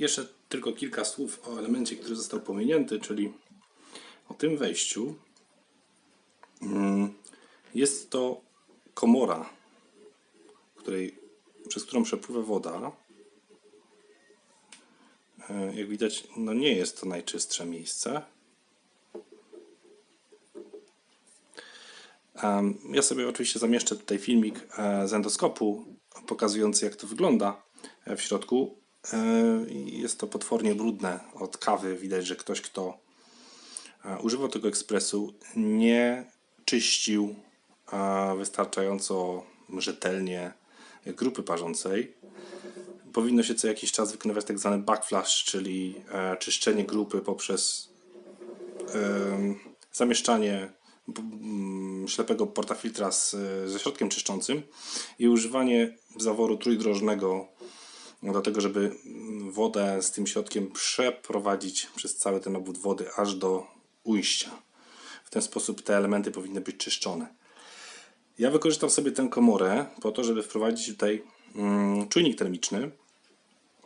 Jeszcze tylko kilka słów o elemencie, który został pominięty, czyli o tym wejściu. Mm, Jest to komora, której, przez którą przepływa woda. E, Jak widać, no nie jest to najczystsze miejsce. Ja sobie oczywiście zamieszczę tutaj filmik e, z endoskopu pokazujący jak to wygląda e, w środku. E, Jest to potwornie brudne od kawy. Widać, że ktoś, kto e, używał tego ekspresu, nie czyścił e, wystarczająco rzetelnie grupy parzącej. Powinno się co jakiś czas wykonywać tak zwany backflash, czyli czyszczenie grupy poprzez zamieszczanie ślepego portafiltra ze środkiem czyszczącym i używanie zaworu trójdrożnego do tego, żeby wodę z tym środkiem przeprowadzić przez cały ten obwód wody aż do ujścia. W ten sposób te elementy powinny być czyszczone. Ja wykorzystam sobie tę komorę po to, żeby wprowadzić tutaj mm, czujnik termiczny,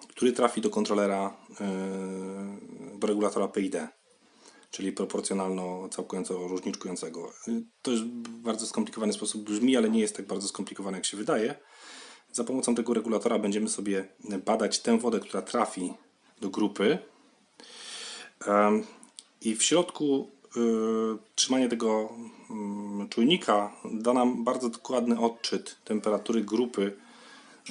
który trafi do kontrolera, yy, do regulatora PID czyli proporcjonalno całkująco różniczkującego. Y, To w bardzo skomplikowany sposób brzmi, ale nie jest tak bardzo skomplikowane, jak się wydaje. Za pomocą tego regulatora będziemy sobie badać tę wodę, która trafi do grupy. I w środku y, trzymanie tego mm, czujnika da nam bardzo dokładny odczyt temperatury grupy.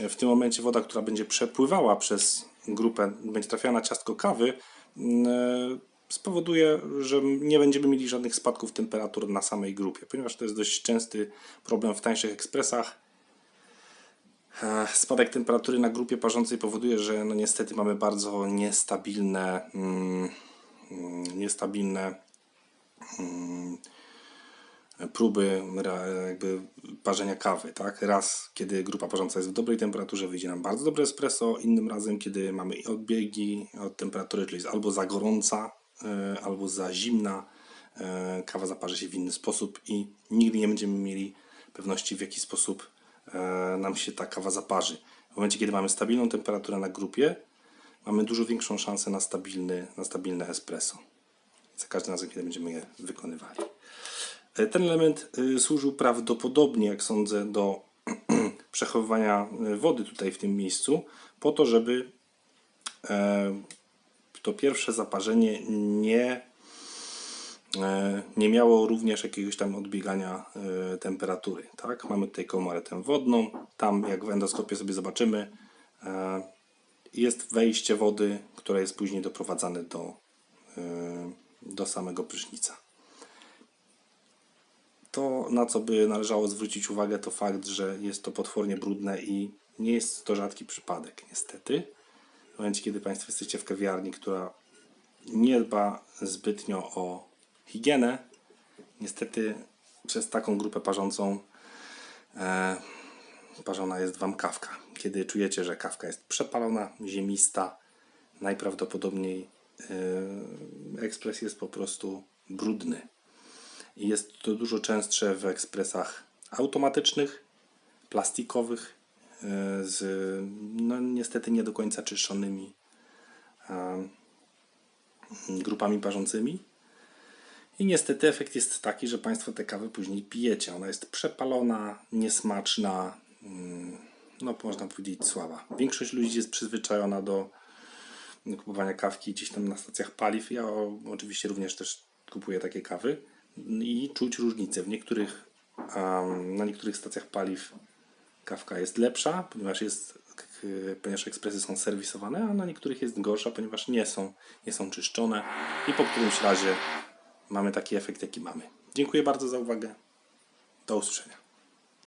W tym momencie woda, która będzie przepływała przez grupę, będzie trafiała na ciastko kawy, mm, spowoduje, że nie będziemy mieli żadnych spadków temperatur na samej grupie, ponieważ to jest dość częsty problem w tańszych ekspresach. E, Spadek temperatury na grupie parzącej powoduje, że no niestety mamy bardzo niestabilne, mm, mm, niestabilne mm, próby jakby parzenia kawy. Tak? Raz, kiedy grupa parząca jest w dobrej temperaturze, wyjdzie nam bardzo dobre espresso, innym razem, kiedy mamy odbiegi od temperatury, czyli jest albo za gorąca, e, albo za zimna, e, kawa zaparzy się w inny sposób i nigdy nie będziemy mieli pewności, w jaki sposób nam się ta kawa zaparzy. W momencie, kiedy mamy stabilną temperaturę na grupie, mamy dużo większą szansę na stabilny, na stabilne espresso. Za każdym razem, kiedy będziemy je wykonywali. E, Ten element y, służył prawdopodobnie, jak sądzę, do przechowywania wody tutaj w tym miejscu, po to, żeby e, to pierwsze zaparzenie nie, e, nie miało również jakiegoś tam odbiegania e, temperatury. Tak? Mamy tutaj komorę tę wodną, tam jak w endoskopie sobie zobaczymy, e, jest wejście wody, które jest później doprowadzane do, e, do samego prysznica. To, na co by należało zwrócić uwagę, to fakt, że jest to potwornie brudne i nie jest to rzadki przypadek, niestety. W momencie, kiedy Państwo jesteście w kawiarni, która nie dba zbytnio o higienę, niestety przez taką grupę parzącą e, parzona jest Wam kawka. Kiedy czujecie, że kawka jest przepalona, ziemista, najprawdopodobniej e, ekspres jest po prostu brudny. I jest to dużo częstsze w ekspresach automatycznych, plastikowych, e, z no, niestety nie do końca czyszczonymi e, grupami parzącymi. I niestety efekt jest taki, że Państwo tę kawę później pijecie. Ona jest przepalona, niesmaczna, mm, no można powiedzieć słaba. Większość ludzi jest przyzwyczajona do kupowania kawki gdzieś tam na stacjach paliw. Ja oczywiście również też kupuję takie kawy i czuć różnicę. W niektórych, na niektórych stacjach paliw kawka jest lepsza, ponieważ, jest, ponieważ ekspresy są serwisowane, a na niektórych jest gorsza, ponieważ nie są, nie są czyszczone i po którymś razie mamy taki efekt, jaki mamy. Dziękuję bardzo za uwagę. Do usłyszenia.